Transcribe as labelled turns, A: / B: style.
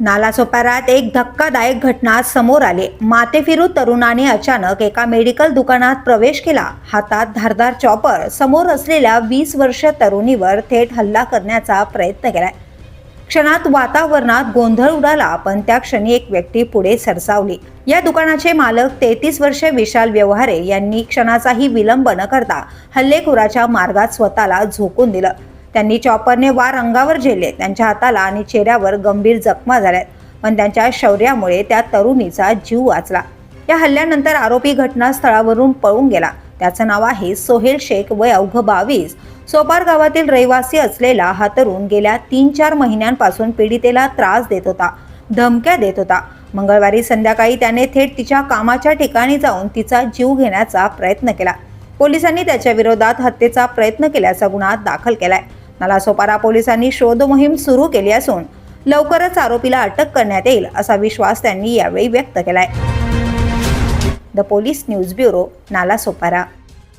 A: नालासोपाऱ्यात एक धक्कादायक घटना समोर आली. माथेफिरू तरुणाने अचानक एका मेडिकल दुकानात प्रवेश केला. हातात धारदार चॉपर. समोर असलेल्या वीस वर्ष तरुणीवर थेट हल्ला करण्याचा प्रयत्न केलाय. क्षणात वातावरणात गोंधळ उडाला पण त्या क्षणी एक व्यक्ती पुढे सरसावली. या दुकानाचे मालक तेहतीस वर्ष विशाल व्यवहारे यांनी क्षणाचाही विलंब न करता हल्लेखोराच्या मार्गात स्वतःला झोकून दिलं. त्यांनी चॉपरने वार अंगावर झेलले त्यांच्या हाताला आणि चेहऱ्यावर गंभीर जखमा झाल्यात. पण त्यांच्या शौर्यामुळे त्या तरुणीचा जीव वाचला. या हल्ल्यानंतर आरोपी घटनास्थळावरून पळून गेला. त्याचं नाव आहे सोहेल शेख वय अवघ बावीस. सोपार गावातील रहिवासी असलेला हा तरुण गेल्या तीन चार महिन्यांपासून पीडितेला त्रास देत होता धमक्या देत होता. मंगळवारी संध्याकाळी त्याने थेट तिच्या कामाच्या ठिकाणी जाऊन तिचा जीव घेण्याचा प्रयत्न केला. पोलिसांनी त्याच्या विरोधात हत्येचा प्रयत्न केल्याचा गुन्हा दाखल केलाय. नालासोपारा पोलिसांनी शोध मोहीम सुरू केली असून लवकरच आरोपीला अटक करण्यात येईल असा विश्वास त्यांनी यावेळी व्यक्त केलाय. The police news bureau Nalasopara.